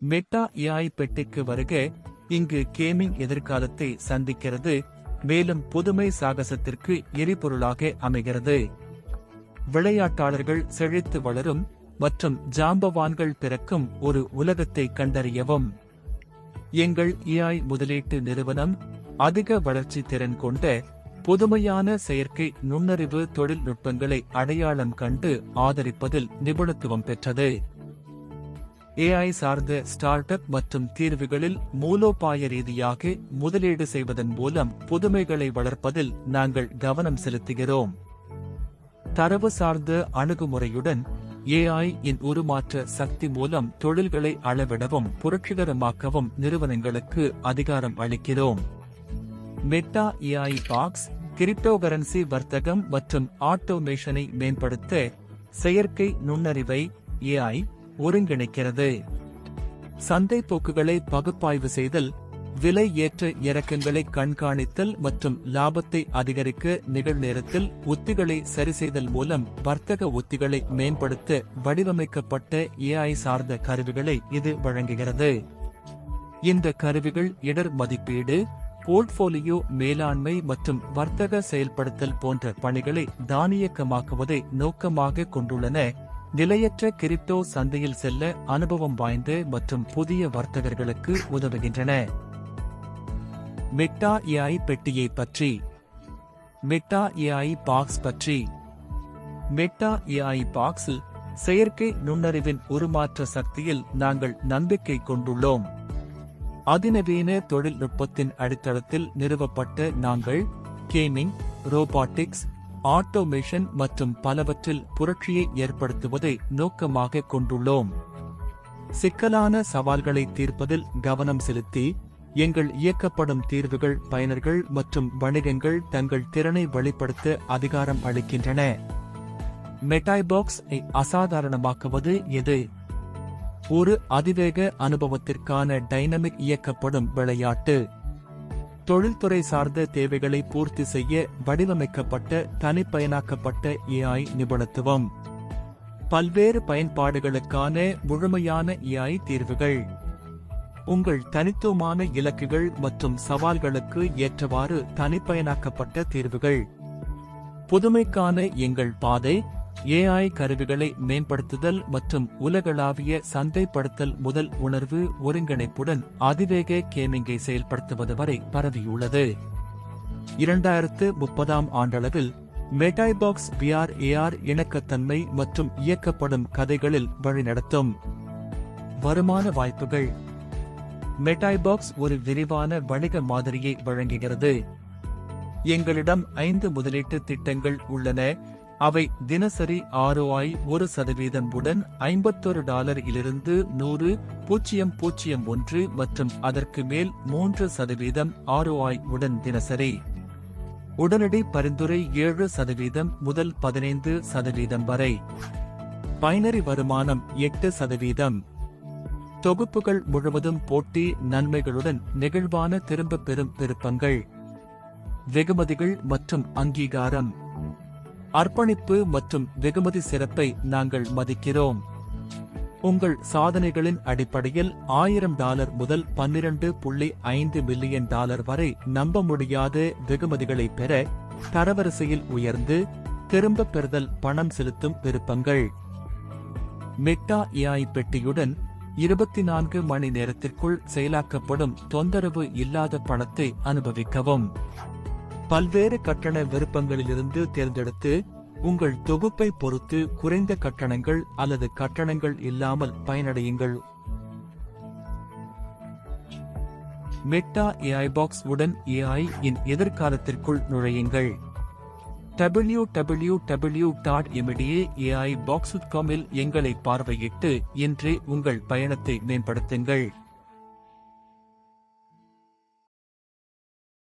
Meta AI பெட்டிக்கு வருக இங்கு கேமிங் எதிர்காலத்தை சந்திக்கிறது மேலும் புதுமை சாகசத்திற்கு எரிபொருளாக அமைகிறது. விளையாட்டாளர்கள் செழித்து வளரும் மற்றும் ஜாம்பவான்கள் பிறக்கும் ஒரு உலகத்தை கண்டறியவும். எங்கள் இஐ முதலீட்டு நிறுவனம் அதிக வளர்ச்சி திறன் கொண்ட புதுமையான செயற்கை நுண்ணறிவு தொழில்நுட்பங்களை அடையாளம் கண்டு ஆதரிப்பதில் நிபுணத்துவம் பெற்றது. ஏஐ சார்ந்த ஸ்டார்ட் அப் மற்றும் தீர்வுகளில் மூலோபாய ரீதியாக முதலீடு செய்வதன் மூலம் புதுமைகளை வளர்ப்பதில் நாங்கள் கவனம் செலுத்துகிறோம். தரவு சார்ந்த அணுகுமுறையுடன் ஏஐ இன் உருமாற்ற சக்தி மூலம் தொழில்களை அளவிடவும் புரட்சிகரமாக்கவும் நிறுவனங்களுக்கு அதிகாரம் அளிக்கிறோம். மெட்டா ஏஐ பாக்ஸ் கிரிப்டோகரன்சி வர்த்தகம் மற்றும் ஆட்டோமேஷனை மேம்படுத்த செயற்கை நுண்ணறிவை ஏஐ ஒருங்கிணைக்கிறது. சந்தை போக்குகளை பகுப்பாய்வு செய்தல் விலை ஏற்ற இறக்கங்களை கண்காணித்தல் மற்றும் லாபத்தை அதிகரிக்க நிகழ்நேரத்தில் உத்திகளை சரிசெய்தல் மூலம் வர்த்தக உத்திகளை மேம்படுத்த வடிவமைக்கப்பட்ட ஏஐ சார்ந்த கருவிகளை இது வழங்குகிறது. இந்த கருவிகள் இடர் மதிப்பீடு போர்ட்போலியோ மேலாண்மை மற்றும் வர்த்தக செயல்படுத்தல் போன்ற பணிகளை தானியக்கமாக்குவதை நோக்கமாக கொண்டுள்ளன. நிலையற்ற கிரிப்டோ சந்தையில் செல்ல அனுபவம் வாய்ந்த மற்றும் புதிய வர்த்தகர்களுக்கு உதவுகின்றன. மெட்டா ஏஐ பெட்டியை பற்றி. மெட்டா ஏஐ பாக்ஸ் பற்றி. மெட்டா ஏஐ பாக்ஸில் செயற்கை நுண்ணறிவின் உருமாற்ற சக்தியில் நாங்கள் நம்பிக்கை கொண்டுள்ளோம். அதிநவீன தொழில்நுட்பத்தின் அடித்தளத்தில் நிறுவப்பட்ட நாங்கள் கேமிங் ரோபாட்டிக்ஸ் ஆட்டோமேஷன் மற்றும் பலவற்றில் புரட்சியை ஏற்படுத்துவதை நோக்கமாக கொண்டுள்ளோம். சிக்கலான சவால்களை தீர்ப்பதில் கவனம் செலுத்தி எங்கள் இயக்கப்படும் தீர்வுகள் பயனர்கள் மற்றும் வணிகங்கள் தங்கள் திறனை வெளிப்படுத்த அதிகாரம் அளிக்கின்றன. மெட்டாய்பாக்ஸ் அசாதாரணமாக்குவது எது? ஒரு அதிவேக அனுபவத்திற்கான டைனமிக் இயக்கப்படும் விளையாட்டு. தொழில்துறை சார்ந்த தேவைகளை பூர்த்தி செய்ய வடிவமைக்கப்பட்ட தனிப்பயனாக்கப்பட்ட ஏஐ நிபுணத்துவம். பல்வேறு பயன்பாடுகளுக்கான முழுமையான ஏஐ தீர்வுகள். உங்கள் தனித்துவமான இலக்குகள் மற்றும் சவால்களுக்கு ஏற்றவாறு தனிப்பயனாக்கப்பட்ட தீர்வுகள். புதுமைக்கான எங்கள் பாதை ஏஐ கருவிகளை மேம்படுத்துதல் மற்றும் உலகளாவிய சந்தைப்படுத்தல் முதல் உணர்வு ஒருங்கிணைப்புடன் அதிவேக கேமிங்கை செயல்படுத்துவது வரை பரவியுள்ளது. இரண்டாயிரத்து முப்பதாம் ஆண்டளவில் மெட்டாய்பாக்ஸ் பிஆர் ஏஆர் இணக்கத்தன்மை மற்றும் இயக்கப்படும் கதைகளில் வழிநடத்தும். வருமான வாய்ப்புகள். மெட்டாய்பாக்ஸ் ஒரு விரிவான வணிக மாதிரியை வழங்குகிறது. எங்களிடம் ஐந்து முதலீட்டு திட்டங்கள் உள்ளன. அவை தினசரி ஆர்ஓஐ ஒரு சதவீதம் உடன் ஐம்பத்தொரு டாலர் இலிருந்து நூறு பூஜ்ஜியம் பூஜ்ஜியம் ஒன்று மற்றும் அதற்கு மேல் மூன்று சதவீதம் ஆர்ஓஐ உடன் தினசரி. உடனடி பரிந்துரை ஏழு சதவீதம் முதல் பதினைந்து சதவீதம் வரை. பைனரி வருமானம் எட்டு சதவீதம். தொகுப்புகள் முழுவதும் போட்டி நன்மைகளுடன் நெகிழ்வான திரும்பப் பெறும் திருப்பங்கள் வெகுமதிகள் மற்றும் அங்கீகாரம். அர்ப்பணிப்பு மற்றும் வெகுமதி சிறப்பை நாங்கள் மதிக்கிறோம். உங்கள் சாதனைகளின் அடிப்படையில் ஆயிரம் டாலர் முதல் பன்னிரண்டு புள்ளி ஐந்து மில்லியன் டாலர் வரை நம்ப முடியாத வெகுமதிகளை பெற தரவரிசையில் உயர்ந்து திரும்பப் பெறுதல் பணம் செலுத்தும் விருப்பங்கள். மெட்டா ஏஐ பெட்டியுடன் இருபத்தி நான்கு மணி நேரத்திற்குள் செயலாக்கப்படும் தொந்தரவு இல்லாத பணத்தை அனுபவிக்கவும். பல்வேறு கட்டண விருப்பங்களிலிருந்து தேர்ந்தெடுத்து உங்கள் தொகுப்பை பொறுத்து குறைந்த கட்டணங்கள் அல்லது கட்டணங்கள் இல்லாமல் பயனடையுங்கள். மெட்டா ஏஐ பாக்ஸ் உடன் ஏஐ இன் எதிர்காலத்திற்குள் நுழையுங்கள். W W W dot எமிடியே AI box காமில் எங்களை பார்வையிட்டு இன்றே உங்கள் பயணத்தை மேம்படுத்துங்கள்.